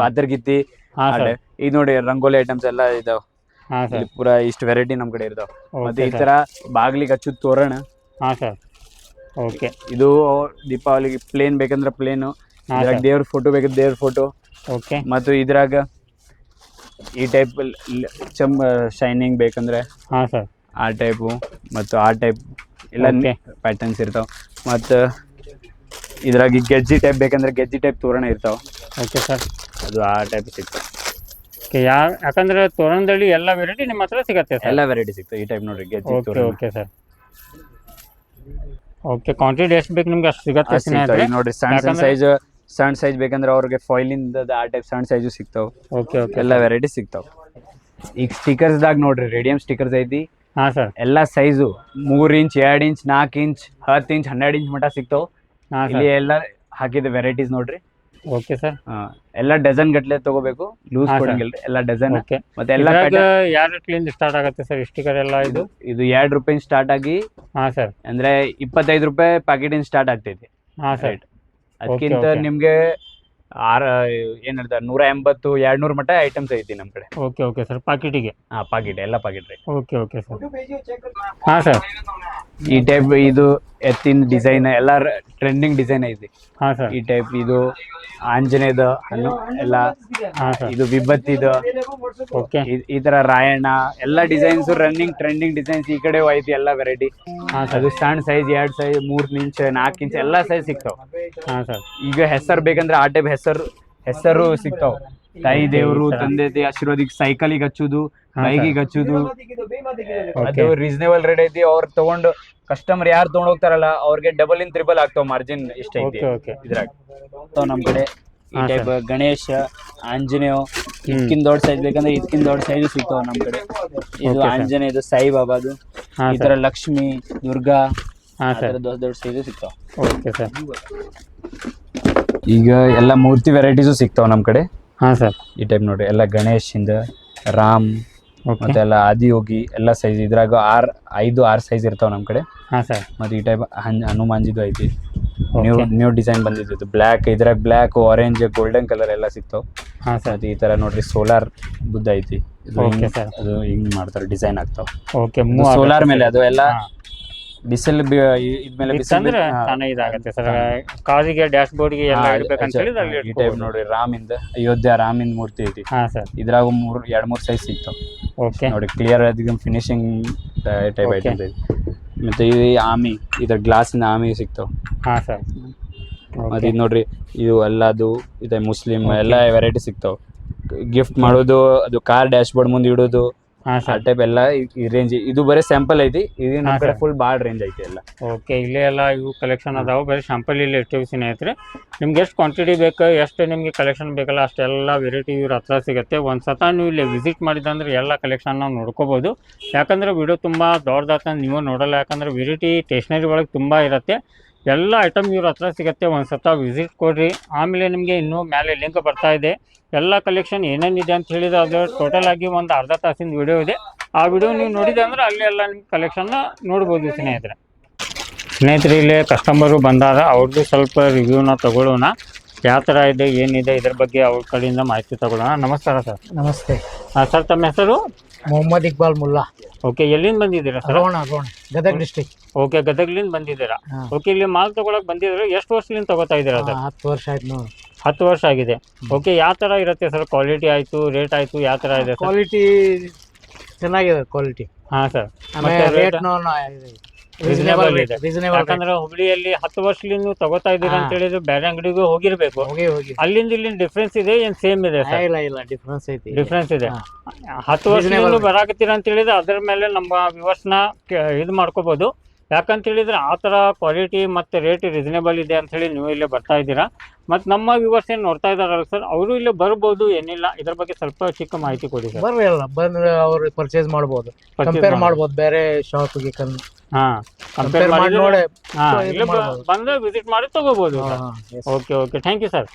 ಪಾತ್ರಗಿತ್ತಿ. ಇದು ನೋಡಿ ರಂಗೋಲಿ ಐಟಮ್ಸ್ ಎಲ್ಲ ಇದಾವ. ಇಲ್ಲಿ ಪೂರಾ ಇಷ್ಟು ವೆರೈಟಿ ನಮ್ ಕಡೆ ಇರ್ತಾವ. ಮತ್ತೆ ಈ ತರ ಬಾಗ್ಲಿಗೆ ಹಚ್ಚುದ್ ತೋರಣ. ಹಾ ಸರ್. ಓಕೆ ಇದು ದೀಪಾವಳಿಗೆ ಪ್ಲೇನ್ ಬೇಕಂದ್ರೆ ಪ್ಲೇನ್ ಇದ್ರಾಗ ದೇವ್ರ ಫೋಟೋ ಬೇಕಂದ್ರೆ ದೇವ್ರ ಫೋಟೋ ಓಕೆ ಮತ್ತು ಇದ್ರಾಗ ಈ ಟೈಪ್ ಚಮ್ ಶೈನಿಂಗ್ ಬೇಕಂದ್ರೆ ಹಾ ಸರ್. ಆ ಟೈಪು ಮತ್ತು ಆ ಟೈಪ್ ಎಲ್ಲ ಪ್ಯಾಟರ್ನ್ಸ್ ಇರ್ತಾವ. ಮತ್ತು ಇದ್ರಾಗ ಗೆಜ್ಜಿ ಟೈಪ್ ಬೇಕಂದ್ರೆ ಗೆಜ್ಜಿ ಟೈಪ್ ತೋರಣ ಇರ್ತಾವ. Okay sir. ಅದು ಆ ಟೈಪ್ ಸಿಗ್ತಾವ ಓಕೆ ಯಾ ಯಾಕಂದ್ರೆ ತೋರಣದಳ್ಳಿ ಎಲ್ಲ ವೆರೈಟಿ ನಿಮ್ಮ ಹತ್ರ ಸಿಗತ್ತೆ ಸರ್. ಎಲ್ಲ ವೆರೈಟಿ ಸಿಗ್ತಾವ. ಈ ಟೈಪ್ ನೋಡ್ರಿ ಗೆಜ್ಜಿ ಓಕೆ ತೋರಣ. Okay sir. ಓಕೆ ಕ್ವಾಂಟಿಟಿ ಎಷ್ಟು ಬೇಕು ನಿಮ್ಗೆ ಅಷ್ಟು ಸಿಗತ್ತೆ ಅದ್ ಸಿಗ್ತಾವ. ಸ್ನೇಹಿತರೆ. ಈಗ ನೋಡ್ರಿ ಸಣ್ಣ ಸಣ್ಣ ಯಾಕಂದ್ರೆ- ಸೈಜ್ ಸಣ್ಣ ಸೈಜ್ ಬೇಕಂದ್ರೆ ಅವ್ರಿಗೆ ಫಾಯ್ಲಿಂದ ಆ ಟೈಪ್ ಸಣ್ಣ ಸೈಜು ಸಿಗ್ತಾವ. ಓಕೆ ಓಕೆ ಎಲ್ಲ ವೆರೈಟಿ ಸಿಗ್ತಾವ. ಈಗ ಸ್ಟಿಕರ್ಸ್ದಾಗ ನೋಡ್ರಿ ರೇಡಿಯಂ ಸ್ಟಿಕರ್ಸ್ ಐತಿ. ಹಾಂ ಸರ್. ಎಲ್ಲ ಸೈಜು ಮೂರ್ ಇಂಚ್ ಎರಡ್ ಇಂಚ್ ನಾಲ್ಕು ಇಂಚ್ ಹತ್ತು ಇಂಚ್ ಹನ್ನೆರಡು ಇಂಚ್ ಮಟ ಸಿಗ್ತಾವ. ಹಾಂ ಇಲ್ಲಿ ಎಲ್ಲ ಹಾಕಿದ ವೆರೈಟೀಸ್ ನೋಡ್ರಿ. ಓಕೆ ಸರ್ ಹಾ ಎಲ್ಲ ಡಜನ್ ಗಟ್ಲೆ ತಗೋಬೇಕು. ಲೂಸ್. ಕೊಡಂಗಿಲ್ರಿ ಎಲ್ಲ ಡಜನ್ ಓಕೆ ಮತ್ತೆ ಎಲ್ಲ ಯಾವ ರೇಟ್ಲಿಂದ ಸ್ಟಾರ್ಟ್ ಆಗುತ್ತೆ ಸರ್ ಸ್ಟಿಕರ್ ಎಲ್ಲ ಇದು. ಇದು ಎರಡ್ ರೂಪಾಯಿ ಸ್ಟಾರ್ಟ್ ಆಗಿ ಹಾ ಸರ್ ಅಂದ್ರೆ ಇಪ್ಪತ್ತೈದು ರೂಪಾಯಿ ಪ್ಯಾಕೆಟ್ ಇಂದ ಸ್ಟಾರ್ಟ್ ಆಗ್ತೈತಿ. ಹಾ ಸರ್ ಅದಕ್ಕಿಂತ ನಿಮಗೆ ಆರ ಏನ್ ಹೇಳ್ತಾರೆ ನೂರ ಎಂಬತ್ತು ಎರಡ್ ನೂರ ಮಟ್ಟ ಐಟಮ್ಸ್ ಐತಿ ನಮ್ ಕಡೆ. ಓಕೆ ಓಕೆ ಸರ್ ಪಾಕೆಟಿಗೆ ಹಾ ಪಾಕೆಟ್ ಎಲ್ಲ ಪಾಕೆಟ್ ರೀ. ಓಕೆ ಓಕೆ ಸರ್ ಹಾ ಸರ್ ಈ ಟೈಪ್ ಇದು ಎತ್ತಿನ ಡಿಸೈನ್ ಎಲ್ಲ ಟ್ರೆಂಡಿಂಗ್ ಡಿಸೈನ್ ಐತಿ. ಹಾ ಸರ್. ಈ ಟೈಪ್ ಇದು ಆಂಜನೇಯದ ಹಣ್ಣು ಎಲ್ಲ ಹಾಂ ಸರ್. ಇದು ವಿಭತ್ತಿದ ಓಕೆ. ಈ- ಈ ತರ ರಾಯಣ್ಣ ಎಲ್ಲ ಡಿಸೈನ್ಸ್ ರನ್ನಿಂಗ್ ಟ್ರೆಂಡಿಂಗ್ ಡಿಸೈನ್ಸ್ ಈ ಕಡೆ ಐತಿ ಎಲ್ಲ ವೆರೈಟಿ ಹಾ ಅದು ಸಣ್ಣ ಸೈಜ್ ಎರಡ್ ಸೈಜ್ ಮೂರ್ ಇಂಚ್ ನಾಲ್ಕು ಇಂಚ್ ಎಲ್ಲಾ ಸೈಜ್ ಸಿಗ್ತಾವ. ಹಾ ಸರ್. ಈಗ ಹೆಸರು ಬೇಕಂದ್ರೆ ಆ ಟೈಪ್ ಹೆಸರು ಹೆಸರು ಸಿಗ್ತಾವ. ತಾಯಿ ದೇವರು ತಂದೆ ತಾಯಿ ಆಶೀರ್ವಾದಿಗೆ ಸೈಕಲಿಗೆ ಹಚ್ಚುದು ಹಾ, ಹಚ್ಚುದು. ಅದು ರೀಸನೇಬಲ್ ರೇಟ್ ಐತಿ ಅವ್ರು ತಗೊಂಡು ಕಸ್ಟಮರ್ ಯಾರು ತಗೊಂಡ್ ಹೋಗ್ತಾರಲ್ಲ ಅವ್ರಿಗೆ ಡಬಲ್ ಇನ್ ತ್ರಿಬಲ್ ಆಗ್ತಾವ ಮಾರ್ಜಿನ್ ಇಷ್ಟ ಐತಿ ಓಕೆ ಓಕೆ ಇದ್ರಾಗ. ನಮ್ ಕಡೆ ಈ ಹಾ, ಟೈಪ್ ಗಣೇಶ ಆಂಜನೇಯ. ಇದಕ್ಕಿಂತ ದೊಡ್ಡ ಸೈಜ್ ಬೇಕಂದ್ರೆ ಇದಕ್ಕಿಂತ ದೊಡ್ಡ ಸೈಜ್ ಸಿಗ್ತಾವ ನಮ್ ಕಡೆ. ಇದು ಆಂಜನೇಯ ಇದು ಆಂಜನೇಯದು ಸಾಯಿಬಾಬಾದು ಹಾಂ ಈ ತರ ಲಕ್ಷ್ಮಿ ದುರ್ಗಾ ಆ ಸರ್ ದೊಡ್ಡ ದೊಡ್ಡ ಸೈಜ್ ಸಿಗ್ತಾವ. ಓಕೆ ಸರ್ ಈಗ ಎಲ್ಲ ಮೂರ್ತಿ ವೆರೈಟೀಸು ಸಿಗ್ತಾವ ನಮ್ ಕಡೆ. ಹಾ ಸರ್ ಈ ಟೈಪ್ ನೋಡ್ರಿ ಎಲ್ಲ ಗಣೇಶಿಂದ ಇಂದ ರಾಮ್ ಮತ್ತೆ ಎಲ್ಲ ಆದಿಯೋಗಿ ಎಲ್ಲ ಸೈಜ್ ಇದ್ರಾಗ ಆರ್ ಐದು ಆರ್ ಸೈಜ್ ಇರ್ತಾವ ನಮ್ ಕಡೆ. ಹಾ ಸರ್ ಮತ್ತೆ ಈ ಟೈಪ್ ಹನುಮಾನ್ಜಿದು ಐತಿ. ನ್ಯೂ ನ್ಯೂ ಡಿಸೈನ್ ಬಂದಿದ್ದು ಬ್ಲ್ಯಾಕ್ ಇದ್ರಾಗ ಬ್ಲ್ಯಾಕ್ ಆರೆಂಜ್ ಗೋಲ್ಡನ್ ಕಲರ್ ಎಲ್ಲ ಸಿಗ್ತಾವ. ಹಾ ಸರ್ ಈ ತರ ನೋಡ್ರಿ ಸೋಲಾರ್ ಬುದ್ಧ ಐತಿ. ಇದು ಹಿಂಗ್-. ಅದು ಹಿಂಗ್ ಮಾಡ್ತಾರೆ ಡಿಸೈನ್ ಆಗ್ತಾವ. ಓಕೆ ಸೋಲಾರ್ ಮೇಲೆ ಅದು ಎಲ್ಲ ಬಿಸಿಲು ಇದ್ಮೇಲೆ ಇತ್ತಂದ್ರೆ ತಾನೇ ಇದಾಗತ್ತೆ. ಸರ್ ಕಾರಿಗೆ ಡ್ಯಾಶ್ ಎಲ್ಲ ಇಡ್ಬೇಕಂತ ಅಲ್ಲಿ ಈ ಟೈಪ್ ನೋಡ್ರಿ ರಾಮಿಂದ ಅಯೋಧ್ಯ ರಾಮಿಂದ ಮೂರ್ತಿ ಐತಿ. ಹಾಂ ಸರ್. ಇದ್ರಾಗ ಮೂರು ಎರಡ್ ಮೂರ್ ಸೈಜ್ ಸಿಕ್ತು ಓಕೆ. ನೋಡಿ ಕ್ಲಿಯರ್ ಫಿನಿಶಿಂಗ್ ಟೈಪ್ ಐಟಮ್ ಐತಿ ಮತ್ತೆ ಇದು ಆಮಿ ಇದ್ರ ಗ್ಲಾಸಿನ ಆಮಿ ಸಿಗ್ತಾವ ಹಾಂ ಸರ್. ಮತ್ತೆ ಇದು ನೋಡ್ರಿ ಇದು ಎಲ್ಲದು ಇದೆ ಮುಸ್ಲಿಂ ಎಲ್ಲಾ ವೆರೈಟಿ ಸಿಗ್ತಾವ ಗಿಫ್ಟ್ ಮಾಡೋದು ಅದು ಕಾರ್ ಡ್ಯಾಶ್ ಬೋರ್ಡ್ ಮುಂದೆ ಇಡೋದು ಆ ಸರ್. ಟೈಪ್ ಎಲ್ಲ ಈ ರೇಂಜ್ ಇದು ಬರೀ ಸ್ಯಾಂಪಲ್ ಐತಿ ಇದು ನಮ್ಮ ಕಡೆ ಫುಲ್ ಭಾಳ ರೇಂಜ್ ಐತಿ ಎಲ್ಲ. ಓಕೆ ಇಲ್ಲೇ ಎಲ್ಲ ಇವು ಕಲೆಕ್ಷನ್ ಅದಾವ ಬರೀ ಸ್ಯಾಂಪಲ್ ಇಲ್ಲಿ ಇರ್ತೀವಿ ಸ್ನೇಹಿತರೆ. ನಿಮ್ಗೆ ಎಷ್ಟು ಕ್ವಾಂಟಿಟಿ ಬೇಕು ಎಷ್ಟು ನಿಮಗೆ ಕಲೆಕ್ಷನ್ ಬೇಕಲ್ಲ ಅಷ್ಟೆಲ್ಲ ವೆರೈಟಿ ಇವ್ರ ಹತ್ರ ಸಿಗುತ್ತೆ. ಒಂದು ಸತ ನೀವು ಇಲ್ಲಿ ವಿಸಿಟ್ ಮಾಡಿದಂದ್ರೆ ಎಲ್ಲ ಕಲೆಕ್ಷನ್ ನಾವು ನೋಡ್ಕೋಬೋದು. ಯಾಕಂದ್ರೆ ವಿಡಿಯೋ ತುಂಬ ದೊಡ್ಡದಾತ ನೀವು ನೋಡಲ್ಲ ಯಾಕಂದ್ರೆ ವೆರೈಟಿ ಸ್ಟೇಷ್ನರಿ ಒಳಗೆ ತುಂಬ ಇರುತ್ತೆ. ಎಲ್ಲ ಐಟಮ್ ಇವ್ರ ಹತ್ರ ಸಿಗುತ್ತೆ ಒಂದು ಸತ ವಿಸಿಟ್ ಕೊಡ್ರಿ. ಆಮೇಲೆ ನಿಮಗೆ ಇನ್ನೂ ಮೇಲೆ ಲಿಂಕ್ ಬರ್ತಾ ಇದೆ. ಎಲ್ಲ ಕಲೆಕ್ಷನ್ ಏನೇನಿದೆ ಅಂತ ಹೇಳಿದ್ರೆ ಅದು ಟೋಟಲ್ ಆಗಿ ಒಂದು ಅರ್ಧ ತಾಸಿನ ವಿಡಿಯೋ ಇದೆ. ಆ ವಿಡಿಯೋ ನೀವು ನೋಡಿದೆ ಅಂದ್ರೆ ಅಲ್ಲಿ ಎಲ್ಲ ನಿಮ್ಮ ಕಲೆಕ್ಷನ್ನ ನೋಡ್ಬೋದು ಸ್ನೇಹಿತರೆ. ಸ್ನೇಹಿತರೆ ಇಲ್ಲಿ ಕಸ್ಟಮರು ಬಂದಾಗ ಅವ್ರದ್ದು ಸ್ವಲ್ಪ ರಿವ್ಯೂನ ತಗೊಳ್ಳೋಣ ಯಾವ ಥರ ಇದೆ ಏನಿದೆ ಇದ್ರ ಬಗ್ಗೆ ಅವ್ರ ಕಡೆಯಿಂದ ಮಾಹಿತಿ ತಗೊಳ್ಳೋಣ ನಮಸ್ಕಾರ ಸರ್. ನಮಸ್ತೆ. ಸರ್ ತಮ್ಮ ಹೆಸರು? ಮೊಹಮ್ಮದ್ ಇಕ್ಬಾಲ್ ಮುಲ್ಲಾ. ಓಕೆ ಎಲ್ಲಿಂದ ಬಂದಿದ್ದೀರಾ sir? Ron Ron Gadag district okay ಗದಗ್ಲಿಂದ ಬಂದಿದ್ದೀರಾ? ಓಕೆ ಇಲ್ಲಿ ಮಾಲ್ ತಗೊಳಕ್ ಬಂದಿದ್ರೆ ಎಷ್ಟು ವರ್ಷದಿಂದ ತಗೋತಾ ಇದ್ದೀರಾ ಸರ್? ಹತ್ತು ವರ್ಷ ಆಯ್ತು ನೋಡಿ. ಹತ್ತು ವರ್ಷ ಆಗಿದೆ. ಓಕೆ ಯಾವ ಥರ ಇರುತ್ತೆ ಸರ್? ಕ್ವಾಲಿಟಿ ಆಯಿತು ರೇಟ್ ಆಯಿತು ಯಾವ ಥರ ಇದೆ ಕ್ವಾಲಿಟಿ ಚೆನ್ನಾಗಿದೆ ಕ್ವಾಲಿಟಿ ಹಾಂ ಸರ್. ಆಮೇಲೆ? ರೀಸನೇಬಲ್ Reasonable ರೇಟ್ ಇದೆ. ರೀಸನೇಬಲ್ ಯಾಕಂದ್ರೆ ಹುಬ್ಳಿಯಲ್ಲಿ ಹತ್ತು ವರ್ಷದಿಂದ ನೀವು ತಗೋತಾ ಇದ್ದೀರಾ ಅಂತ. ಹೇಳಿದ್ರೆ ಬೇರೆ ಅಂಗಡಿಗೂ ಹೋಗಿರ್ಬೇಕು. ಹೋಗಿ ಹೋಗಿ. ಅಲ್ಲಿಂದ ಇಲ್ಲಿಂದ ಡಿಫ್ರೆನ್ಸ್ ಇದೆ ಏನ್ ಸೇಮ್ ಇದೆ ಸರ್? ಇಲ್ಲ ಇಲ್ಲ ಡಿಫ್ರೆನ್ಸ್ ಐತಿ. ಡಿಫ್ರೆನ್ಸ್ ಇದೆ. ಹತ್ತು ವರ್ಷದಿಂದ. ಬರಾಕತ್ತೀರ ಅಂತ ಹೇಳಿದ್ರೆ ಅದ್ರ ಮೇಲೆ ನಮ್ಮ ವಿವರ್ಸ್ನ ಇದು ಮಾಡ್ಕೋಬಹುದು ಯಾಕಂತ ಹೇಳಿದ್ರೆ ಆ ತರ ಕ್ವಾಲಿಟಿ ಮತ್ತೆ ರೇಟ್ ರೀಸನೇಬಲ್ ಇದೆ ಅಂತ ಹೇಳಿ ನೀವು ಇಲ್ಲಿ ಬರ್ತಾ ಇದ್ದೀರಾ. ಮತ್ತೆ ನಮ್ಮ ವ್ಯೂವರ್ಸ್ ಏನು ನೋಡ್ತಾ ಇದಾರಲ್ಲ ಸರ್ ಅವರು ಇಲ್ಲಿ ಬರ್ಬೋದು ಏನಿಲ್ಲ. ಇದ್ರ ಬಗ್ಗೆ ಸ್ವಲ್ಪ ಚಿಕ್ಕ ಮಾಹಿತಿ ಕೊಡಿ ಸರ್. ಬರ್ರಿ ಅಲ್ಲ ಬಂದ್ರೆ ಅವ್ರು ಪರ್ಚೇಸ್ ಮಾಡ್ಬೋದು. ಕಂಪೇರ್ ಮಾಡ್ಬೋದು. ಬೇರೆ ಶಾಪ್ಗೆ ಹಾ ಕಂಪೇರ್ ಕಂಪೇರ್ ಮಾಡಿ ಮಾಡಿ ನೋಡಿ ಹಾ ಇದು ಇಲ್ಲಿ ಮಾಡ್ಬೋದು. ಬಂದು ವಿಸಿಟ್ ಮಾಡಿ ತಗೋಬಹುದು ಹಾ, ಹಾ, yes. Okay okay thank you sir